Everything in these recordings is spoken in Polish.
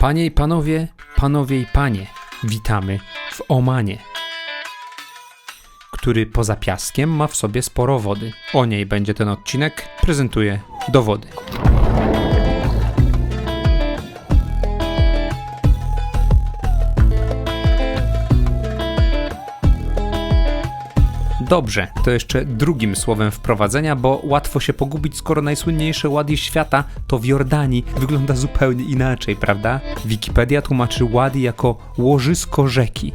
Panie i panowie, panowie i panie, witamy w Omanie, który poza piaskiem ma w sobie sporo wody. O niej będzie ten odcinek, prezentuje dowody. Dobrze, to jeszcze drugim słowem wprowadzenia, bo łatwo się pogubić, skoro najsłynniejsze łady świata to w Jordanii wygląda zupełnie inaczej, prawda? Wikipedia tłumaczy łady jako łożysko rzeki.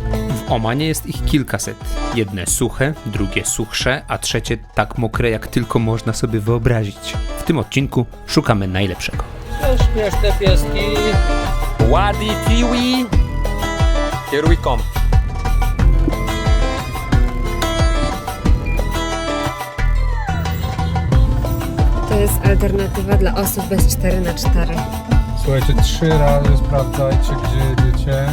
W Omanie jest ich kilkaset. Jedne suche, drugie suchsze, a trzecie tak mokre, jak tylko można sobie wyobrazić. W tym odcinku szukamy najlepszego. Śmieszne pieski. Wadi Tiwi. Here we come. To jest alternatywa dla osób bez 4 na 4 Słuchajcie, trzy razy sprawdzajcie, gdzie jedziecie.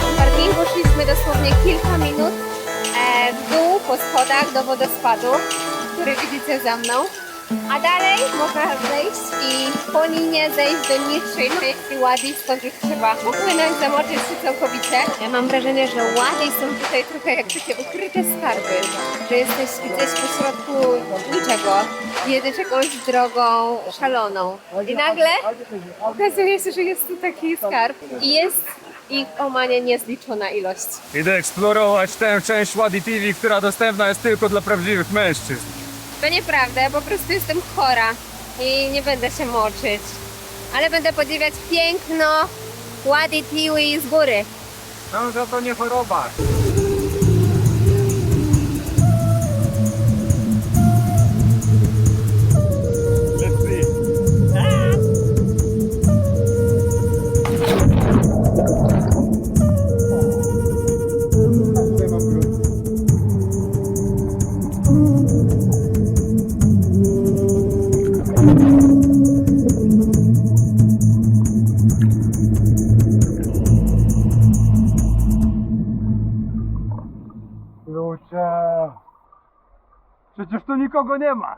W parkingu szliśmy dosłownie kilka minut e, w dół po schodach do wodospadu, który widzicie za mną. A dalej można zejść i po linie zejść do niższej części Ładi, skąd już trzeba popłynąć, zamoczyć się całkowicie. Ja mam wrażenie, że Ładi są tutaj trochę jak takie ukryte skarby, że jesteś gdzieś pośrodku niczego, jedziesz jakąś drogą szaloną i nagle okazuje się, że jest tu taki skarb i jest ich w Omanie niezliczona ilość. Idę eksplorować tę część Wadi TV, która dostępna jest tylko dla prawdziwych mężczyzn. To nieprawda, ja po prostu jestem chora i nie będę się moczyć. Ale będę podziwiać piękno Wadi Tiwi z góry. No, za to nie choroba. Lucia! Przecież tu nikogo nie ma!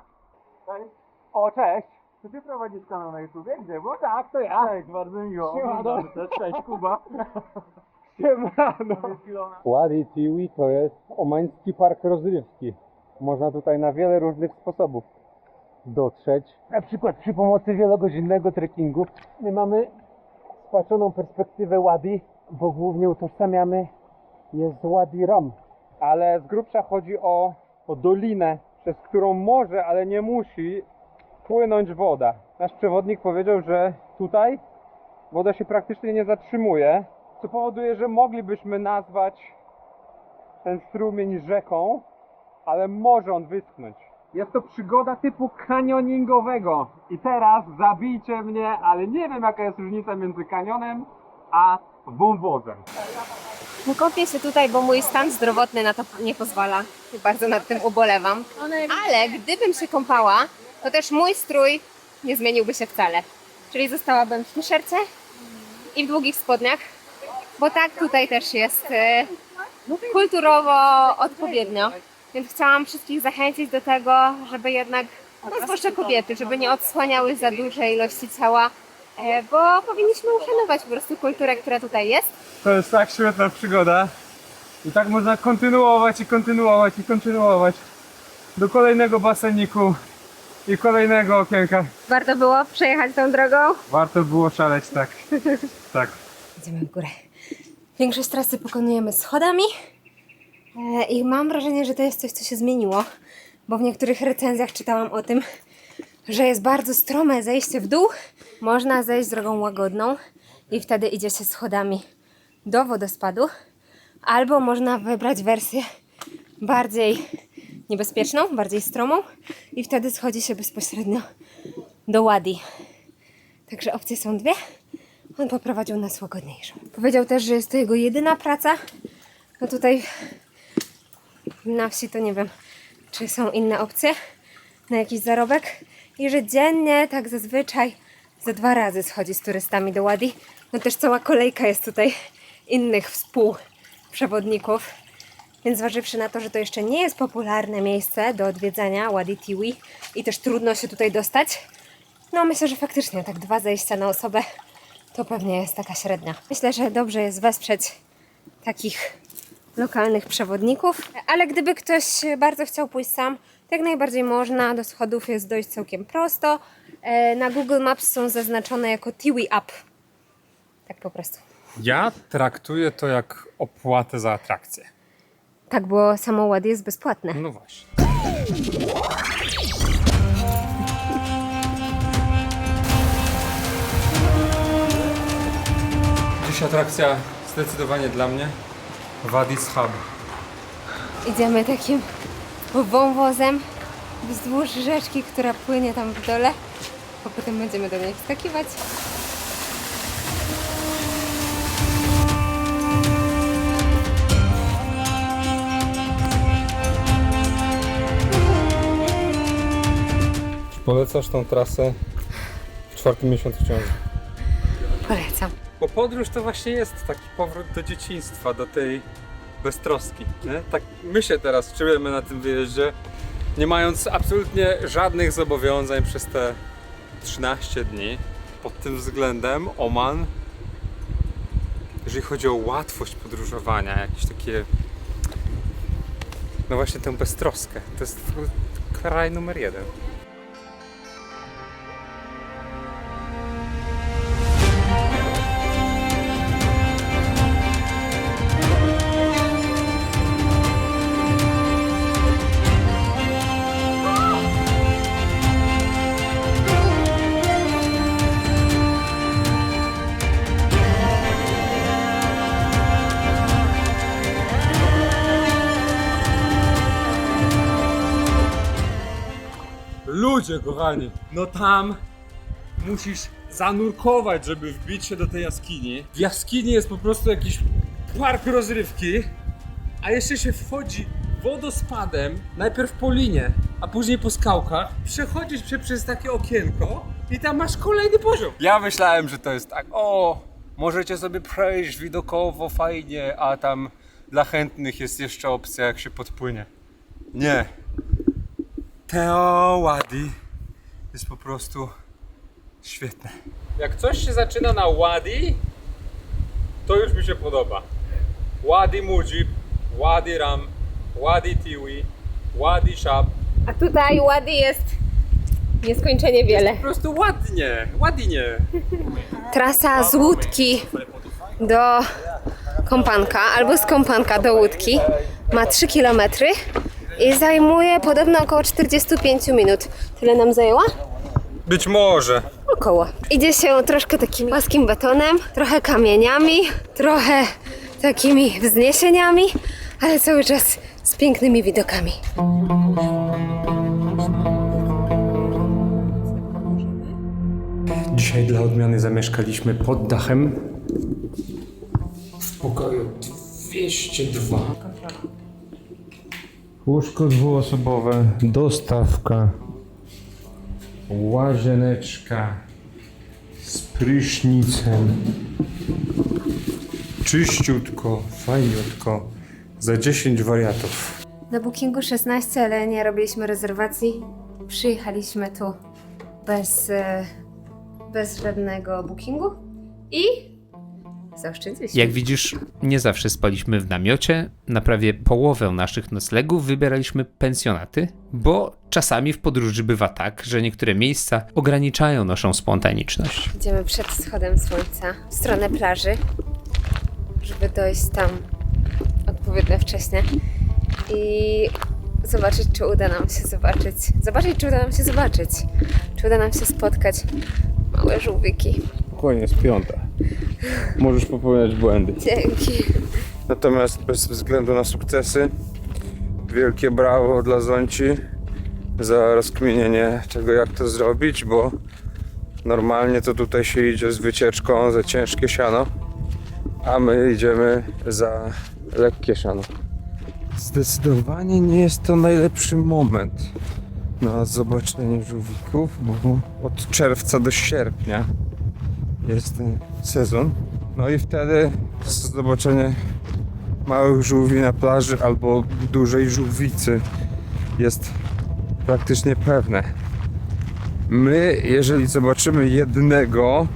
O, cześć! Czy ty prowadzisz kanał na YouTubie? Gdzie? Bo tak, to ja. Cześć, bardzo miło. Siemano. Cześć, Kuba. Siemano. Wadi Tiwi to jest omański park rozrywki. Można tutaj na wiele różnych sposobów dotrzeć. Na przykład przy pomocy wielogodzinnego trekkingu. My mamy spatrzoną perspektywę Wadi, bo głównie utożsamiamy je z Wadi Ram. Ale z grubsza chodzi o, o dolinę, przez którą może, ale nie musi płynąć woda. Nasz przewodnik powiedział, że tutaj woda się praktycznie nie zatrzymuje, co powoduje, że moglibyśmy nazwać ten strumień rzeką, ale może on wyschnąć. Jest to przygoda typu kanioningowego. I teraz zabijcie mnie, ale nie wiem jaka jest różnica między kanionem a wąwozem. Nie kąpię się tutaj, bo mój stan zdrowotny na to nie pozwala. Bardzo nad tym ubolewam. Ale gdybym się kąpała, to też mój strój nie zmieniłby się wcale. Czyli zostałabym w t-shircie i w długich spodniach, bo tak tutaj też jest e, kulturowo odpowiednio. Więc chciałam wszystkich zachęcić do tego, żeby jednak, no zwłaszcza kobiety, żeby nie odsłaniały za dużej ilości ciała, e, bo powinniśmy uszanować po prostu kulturę, która tutaj jest. To jest tak świetna przygoda. I tak można kontynuować i kontynuować i kontynuować do kolejnego baseniku i kolejnego okienka. Warto było przejechać tą drogą? Warto było szaleć, tak. Tak. Idziemy w górę. Większość trasy pokonujemy schodami i mam wrażenie, że to jest coś, co się zmieniło, bo w niektórych recenzjach czytałam o tym, że jest bardzo strome zejście w dół. Można zejść drogą łagodną i wtedy idzie się schodami do wodospadu, albo można wybrać wersję bardziej niebezpieczną, bardziej stromą i wtedy schodzi się bezpośrednio do Wadi. Także opcje są dwie. On poprowadził nas łagodniejszą. Powiedział też, że jest to jego jedyna praca. No tutaj na wsi to nie wiem, czy są inne opcje na jakiś zarobek. I że dziennie tak zazwyczaj za dwa razy schodzi z turystami do Ładi. No też cała kolejka jest tutaj innych współprzewodników. Więc zważywszy na to, że to jeszcze nie jest popularne miejsce do odwiedzania Wadi Tiwi i też trudno się tutaj dostać, No myślę, że faktycznie tak dwa zejścia na osobę to pewnie jest taka średnia. Myślę, że dobrze jest wesprzeć takich lokalnych przewodników, ale gdyby ktoś bardzo chciał pójść sam, to jak najbardziej można. Do schodów jest dojść całkiem prosto. E, Na Google Maps są zaznaczone jako Tiwi Up. Tak po prostu. Ja traktuję to jak opłatę za atrakcję. Tak, bo samo ład jest bezpłatne. No właśnie. Dziś atrakcja zdecydowanie dla mnie. Wadis Hub. Idziemy takim wąwozem wzdłuż rzeczki, która płynie tam w dole, a potem będziemy do niej wskakiwać. Polecasz tą trasę w czwartym miesiącu ciąży. Polecam. Bo podróż to właśnie jest taki powrót do dzieciństwa, do tej beztroski. Nie? Tak my się teraz czujemy na tym wyjeździe, nie mając absolutnie żadnych zobowiązań przez te 13 dni. Pod tym względem Oman, jeżeli chodzi o łatwość podróżowania, jakieś takie, no właśnie tę beztroskę, to jest kraj numer jeden. Ludzie kochani, no tam musisz zanurkować, żeby wbić się do tej jaskini. W jaskini jest po prostu jakiś park rozrywki, a jeszcze się wchodzi wodospadem, najpierw po linie, a później po skałkach. Przechodzisz się przez takie okienko i tam masz kolejny poziom. Ja myślałem, że to jest tak, o, możecie sobie przejść widokowo, fajnie, a tam dla chętnych jest jeszcze opcja, jak się podpłynie. Nie, Teo Wadi jest po prostu świetne. Jak coś się zaczyna na Wadi, to już mi się podoba. Wadi Mujib, Wadi Ram, Wadi Tiwi, Wadi Shab. A tutaj łady jest nieskończenie wiele. Po prostu ładnie, ładnie. Trasa z łódki do Kompanka albo z Kompanka do łódki ma 3 km i zajmuje podobno około 45 minut. Tyle nam zajęła? Być może. Około. Idzie się troszkę takim płaskim betonem, trochę kamieniami, trochę takimi wzniesieniami, ale cały czas z pięknymi widokami. Dzisiaj dla odmiany zamieszkaliśmy pod dachem w pokoju 202. Łóżko dwuosobowe, dostawka, łazieneczka z prysznicem. Czyściutko, fajniutko, za 10 wariatów. Na bookingu 16, ale nie robiliśmy rezerwacji. Przyjechaliśmy tu bez, e, bez żadnego bookingu i zaoszczędziliśmy. Jak widzisz, nie zawsze spaliśmy w namiocie. Na prawie połowę naszych noclegów wybieraliśmy pensjonaty, bo czasami w podróży bywa tak, że niektóre miejsca ograniczają naszą spontaniczność. Idziemy przed wschodem słońca w stronę plaży, żeby dojść tam odpowiednio wcześnie i zobaczyć, czy uda nam się zobaczyć. Zobaczyć, czy uda nam się zobaczyć. Czy uda nam się spotkać małe żółwiki. Spokojnie, jest piąta. Możesz popełniać błędy. Dzięki. Natomiast bez względu na sukcesy, wielkie brawo dla Zonci za rozkminienie tego, jak to zrobić, bo normalnie to tutaj się idzie z wycieczką za ciężkie siano, a my idziemy za lekkie siano. Zdecydowanie nie jest to najlepszy moment na zobaczenie żółwików, bo od czerwca do sierpnia jest ten sezon. No i wtedy zobaczenie małych żółwi na plaży albo dużej żółwicy jest praktycznie pewne. My, jeżeli zobaczymy jednego,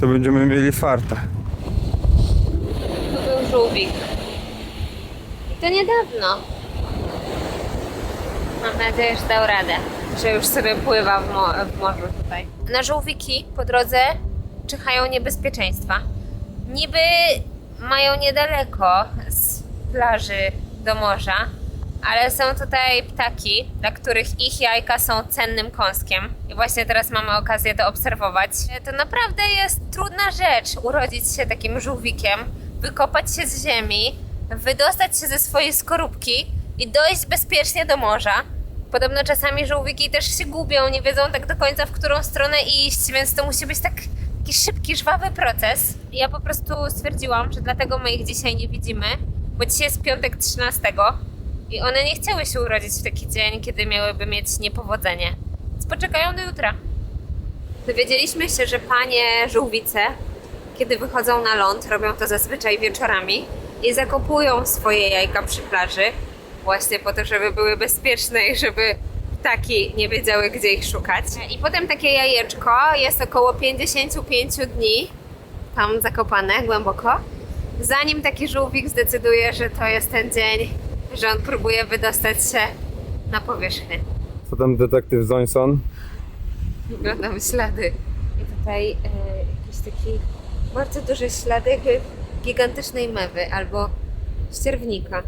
to będziemy mieli farta. Tu był żółwik. I to niedawno. Mam nadzieję, że dał radę. Że już sobie pływa w, mo- w morzu tutaj. Na żółwiki po drodze czyhają niebezpieczeństwa. Niby mają niedaleko z plaży do morza, ale są tutaj ptaki, dla których ich jajka są cennym kąskiem. I właśnie teraz mamy okazję to obserwować. To naprawdę jest trudna rzecz urodzić się takim żółwikiem, wykopać się z ziemi, wydostać się ze swojej skorupki i dojść bezpiecznie do morza. Podobno czasami żółwiki też się gubią, nie wiedzą tak do końca, w którą stronę iść, więc to musi być tak, taki szybki, żwawy proces. Ja po prostu stwierdziłam, że dlatego my ich dzisiaj nie widzimy, bo dzisiaj jest piątek 13 i one nie chciały się urodzić w taki dzień, kiedy miałyby mieć niepowodzenie. Więc poczekają do jutra. Dowiedzieliśmy się, że panie żółwice, kiedy wychodzą na ląd, robią to zazwyczaj wieczorami i zakopują swoje jajka przy plaży, właśnie po to, żeby były bezpieczne i żeby ptaki nie wiedziały, gdzie ich szukać. I potem takie jajeczko jest około 55 dni tam zakopane głęboko, zanim taki żółwik zdecyduje, że to jest ten dzień, że on próbuje wydostać się na powierzchnię. Co tam detektyw Johnson? Oglądam ślady. I tutaj e, jakiś taki bardzo duże ślady gigantycznej mewy albo ścierwnika.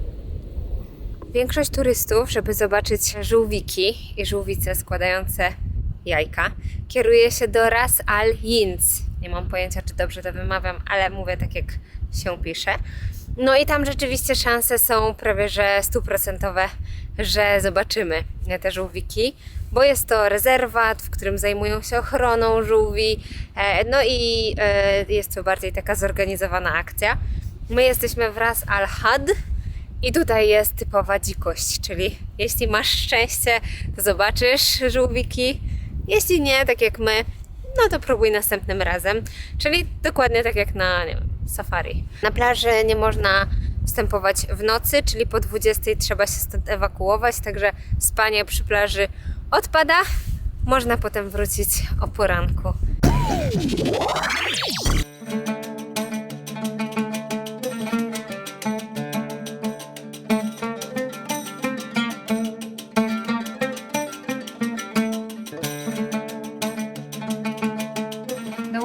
Większość turystów, żeby zobaczyć żółwiki i żółwice składające jajka, kieruje się do Ras Al Yinz. Nie mam pojęcia, czy dobrze to wymawiam, ale mówię tak, jak się pisze. No i tam rzeczywiście szanse są prawie że stuprocentowe, że zobaczymy te żółwiki, bo jest to rezerwat, w którym zajmują się ochroną żółwi, e, no i e, jest to bardziej taka zorganizowana akcja. My jesteśmy w Ras Al Had i tutaj jest typowa dzikość, czyli jeśli masz szczęście, to zobaczysz żółwiki, jeśli nie, tak jak my, no to próbuj następnym razem. Czyli dokładnie tak jak na wiem, safari. Na plaży nie można wstępować w nocy, czyli po 20 trzeba się stąd ewakuować, także spanie przy plaży odpada. Można potem wrócić o poranku.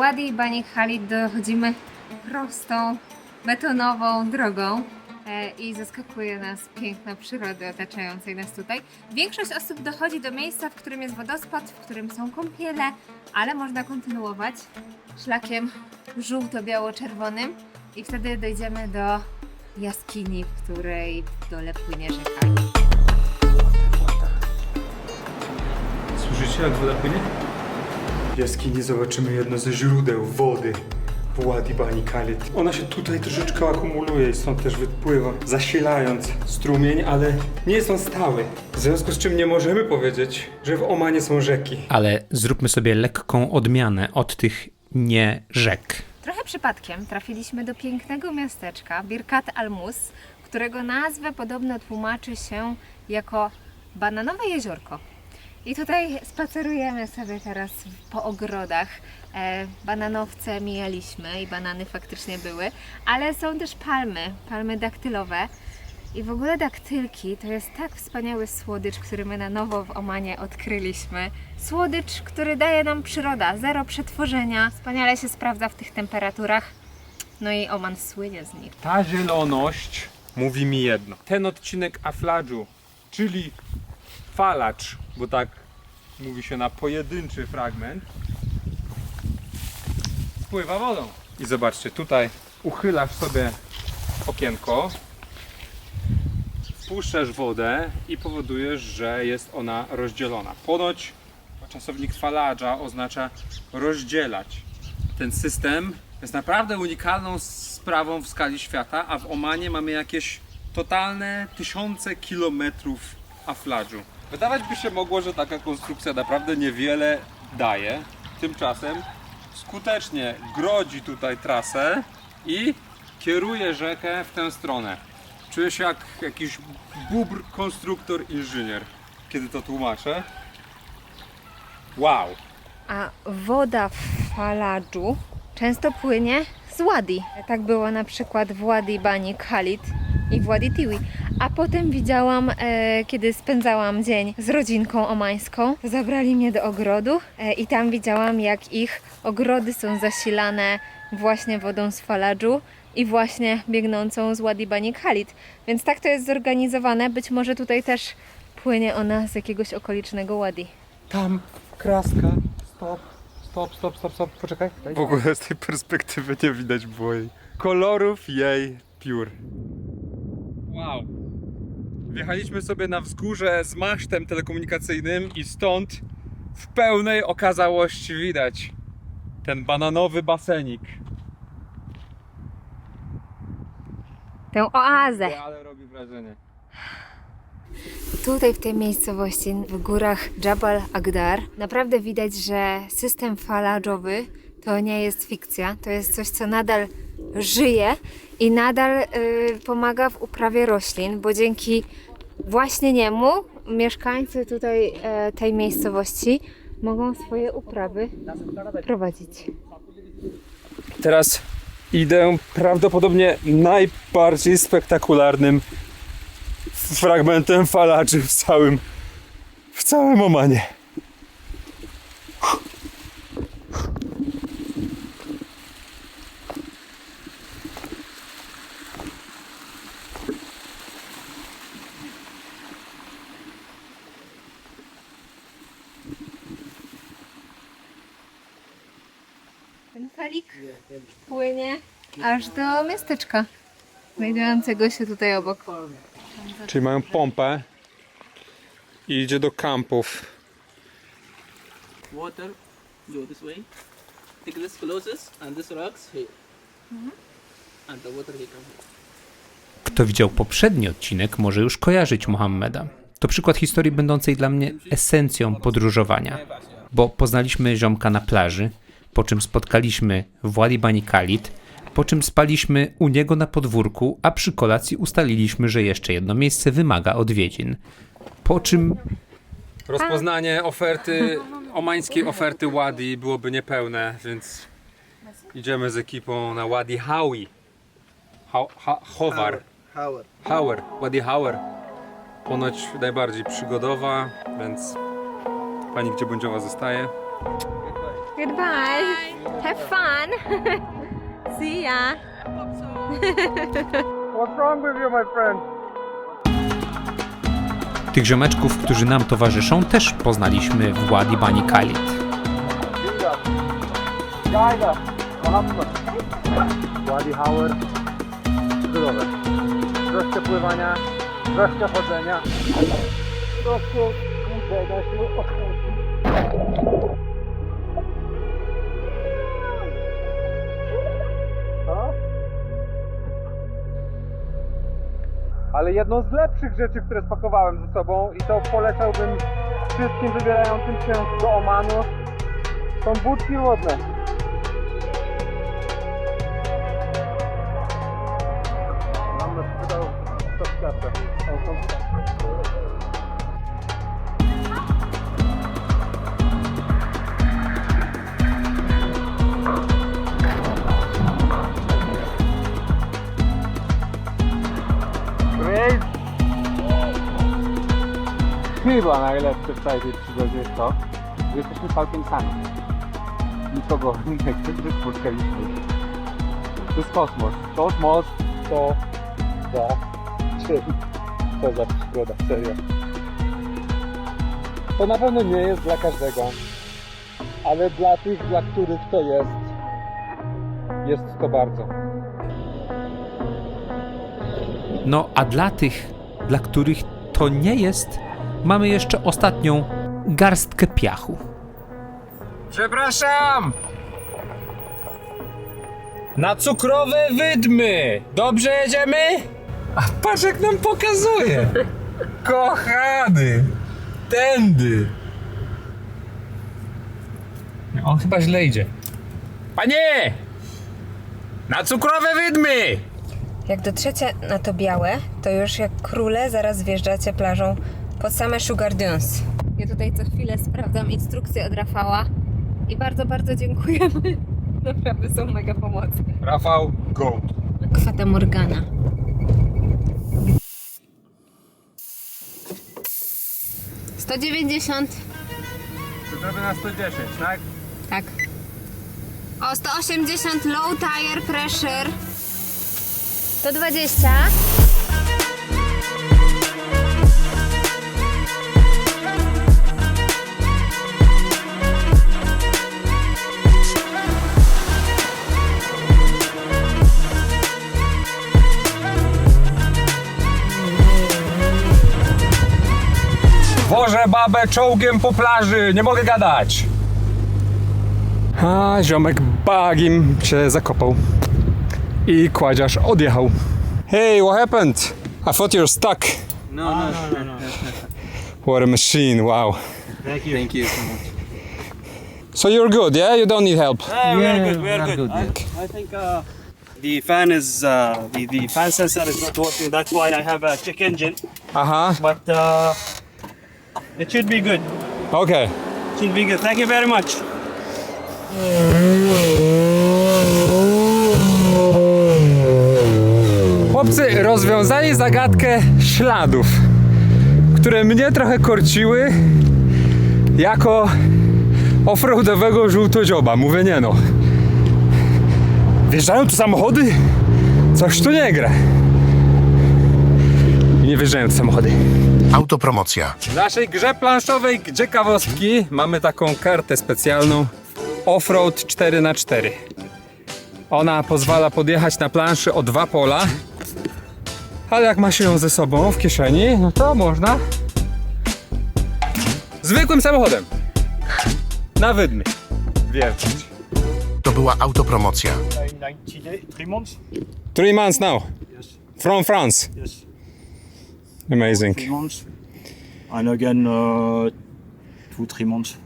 Wadi Bani Khalid dochodzimy prostą, betonową drogą e, i zaskakuje nas piękna przyroda otaczającej nas tutaj. Większość osób dochodzi do miejsca, w którym jest wodospad, w którym są kąpiele, ale można kontynuować szlakiem żółto-biało-czerwonym i wtedy dojdziemy do jaskini, w której w dole płynie rzeka. Słyszycie, jak woda płynie? W jaskini zobaczymy jedno ze źródeł wody w Wadi Bani Khalid. Ona się tutaj troszeczkę akumuluje i stąd też wypływa, zasilając strumień, ale nie jest on stały. W związku z czym nie możemy powiedzieć, że w Omanie są rzeki. Ale zróbmy sobie lekką odmianę od tych nie rzek. Trochę przypadkiem trafiliśmy do pięknego miasteczka Birkat al-Mus, którego nazwę podobno tłumaczy się jako bananowe jeziorko. I tutaj spacerujemy sobie teraz po ogrodach. E, bananowce mijaliśmy i banany faktycznie były, ale są też palmy, palmy daktylowe. I w ogóle daktylki to jest tak wspaniały słodycz, który my na nowo w Omanie odkryliśmy. Słodycz, który daje nam przyroda, zero przetworzenia, wspaniale się sprawdza w tych temperaturach. No i Oman słynie z nich. Ta zieloność mówi mi jedno. Ten odcinek afladżu, czyli falacz, bo tak mówi się na pojedynczy fragment, spływa wodą. I zobaczcie, tutaj uchylasz sobie okienko, wpuszczasz wodę i powodujesz, że jest ona rozdzielona. Ponoć czasownik faladża oznacza rozdzielać. Ten system jest naprawdę unikalną sprawą w skali świata, a w Omanie mamy jakieś totalne tysiące kilometrów afladżu. Wydawać by się mogło, że taka konstrukcja naprawdę niewiele daje. Tymczasem skutecznie grodzi tutaj trasę i kieruje rzekę w tę stronę. Czuję się jak jakiś bubr, konstruktor, inżynier, kiedy to tłumaczę. Wow. a woda w Faladżu często płynie z Wadi. Tak było na przykład w Wadi Bani Khalid i w Wadi Tiwi. A potem widziałam, e, kiedy spędzałam dzień z rodzinką omańską, zabrali mnie do ogrodu e, i tam widziałam, jak ich ogrody są zasilane właśnie wodą z Faladżu i właśnie biegnącą z Wadi Bani Khalid. Więc tak to jest zorganizowane. Być może tutaj też płynie ona z jakiegoś okolicznego Wadi. Tam kraska. Stop, stop, stop, stop, stop. Poczekaj. W ogóle z tej perspektywy nie widać było jej kolorów, jej piór. Wow. Wjechaliśmy sobie na wzgórze z masztem telekomunikacyjnym i stąd w pełnej okazałości widać ten bananowy basenik. Tę oazę. Ale robi wrażenie. Tutaj w tej miejscowości, w górach Jabal Agdar, naprawdę widać, że system faladżowy to nie jest fikcja, to jest coś, co nadal żyje i nadal y, pomaga w uprawie roślin, bo dzięki właśnie niemu mieszkańcy tutaj e, tej miejscowości mogą swoje uprawy prowadzić. Teraz idę prawdopodobnie najbardziej spektakularnym fragmentem falaczy w całym w całym Omanie. Ten falik płynie aż do miasteczka znajdującego się tutaj obok. Czyli mają pompę i idzie do kampów. water go this way take this closest and this rocks here and the water here Kto widział poprzedni odcinek, może już kojarzyć Mohammeda. To przykład historii będącej dla mnie esencją podróżowania, bo poznaliśmy ziomka na plaży, po czym spotkaliśmy Wadi Bani Khalid, po czym spaliśmy u niego na podwórku, a przy kolacji ustaliliśmy, że jeszcze jedno miejsce wymaga odwiedzin. Po czym rozpoznanie oferty, omańskiej oferty Wadi byłoby niepełne, więc idziemy z ekipą na Wadi Hawi. Ha, ha, Howar. Howard. Hauer, Wadi Hauer. Ponoć najbardziej przygodowa, więc pani gdzie bądźowa zostaje. Goodbye. Have fun. See ya. What's wrong with you, my friend? Tych ziomeczków, którzy nam towarzyszą, też poznaliśmy w Wadi Bani Khalid. Wadi Hauer. Zdrowe. Troszkę pływania, troszkę chodzenia. Troszkę kłócenia się Ale jedną z lepszych rzeczy, które spakowałem ze sobą i to polecałbym wszystkim wybierającym się do Omanu, są budki wodne. Chyba najlepsze w całej tej przygodzie jest to, że jesteśmy całkiem sami. Nikogo innego nie spotkaliśmy. To jest kosmos. Kosmos to za czym? To za przygoda, serio. To na pewno nie jest dla każdego, ale dla tych, dla których to jest, jest to bardzo. No a dla tych, dla których to nie jest, mamy jeszcze ostatnią garstkę piachu. Przepraszam! Na cukrowe wydmy! Dobrze jedziemy? A patrz jak nam pokazuje! Kochany! Tędy! On chyba źle idzie. Panie! Na cukrowe wydmy! Jak dotrzecie na to białe, to już jak króle zaraz wjeżdżacie plażą pod same Sugar Dunes. Ja tutaj co chwilę sprawdzam instrukcję od Rafała i bardzo, bardzo dziękujemy. Naprawdę są mega pomocne. Rafał, go. Kwata Morgana. Sto dziewięćdziesiąt. To zrobię na 110, tak? Tak. O, 180 low tire pressure. 120. Wożę babę czołgiem po plaży, nie mogę gadać. A ziomek bagim się zakopał. I kładziarz odjechał. Hey, what happened? I thought you were stuck. No, no, no, no. What a machine, wow. Thank you. Thank you so much. So you're good, yeah? You don't need help. Uh, we are good. We are good. good, I, I think uh, the fan is uh, the the fan sensor is not working. That's why I have a check engine. Aha, But uh, it should be good. okay. Should be good. Thank you very much. Chłopcy rozwiązali zagadkę śladów, które mnie trochę korciły jako offroadowego żółtodzioba. Mówię nie no. Wjeżdżają tu samochody? Coś tu nie gra. I nie wjeżdżają tu samochody. Autopromocja. W naszej grze planszowej ciekawostki mamy taką kartę specjalną Offroad 4x4. Ona pozwala podjechać na planszy o dwa pola, ale jak ma się ją ze sobą w kieszeni, no to można zwykłym samochodem na wydmy wiercić. To była autopromocja. 90 days, three months. Three months now. From France. Yes, Amazing. three months. And again, uh, two, three months.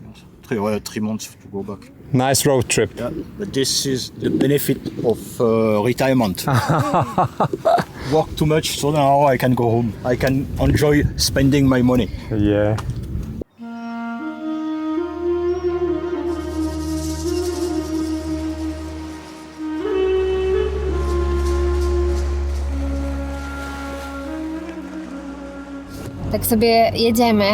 Three, uh, three months to go back. Nice road trip. Yeah, but this is the benefit of uh, retirement. Work too much, so now I can go home. I can enjoy spending my money. Yeah. Tak sobie jedziemy.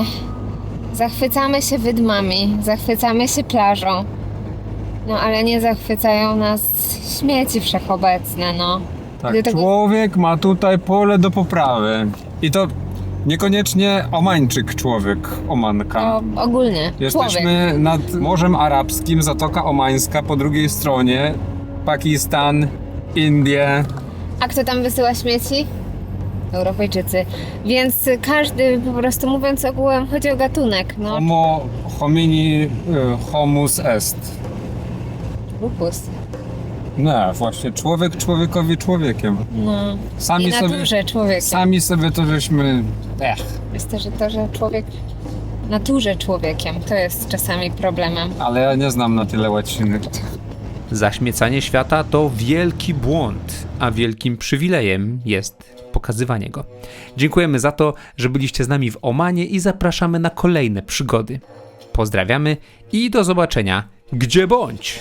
Zachwycamy się wydmami, zachwycamy się plażą. No ale nie zachwycają nas śmieci wszechobecne, no. Tak, Gdy tego- człowiek ma tutaj pole do poprawy. I to niekoniecznie Omańczyk człowiek, Omanka. No, ogólnie. Człowiek. Jesteśmy nad Morzem Arabskim, Zatoka Omańska, po drugiej stronie Pakistan, Indie. A kto tam wysyła śmieci? Europejczycy. Więc każdy, po prostu mówiąc ogółem, chodzi o gatunek. No, Homo homini y, homus est. lupus. Nie, właśnie człowiek człowiekowi człowiekiem. No. Sami I sobie, naturze człowieka. sami sobie to żeśmy... Ech, Jest też to, że człowiek naturze człowiekiem. To jest czasami problemem. ale ja nie znam na tyle łaciny. Zaśmiecanie świata to wielki błąd, a wielkim przywilejem jest pokazywanie go. Dziękujemy za to, że byliście z nami w Omanie i zapraszamy na kolejne przygody. Pozdrawiamy i do zobaczenia gdzie bądź!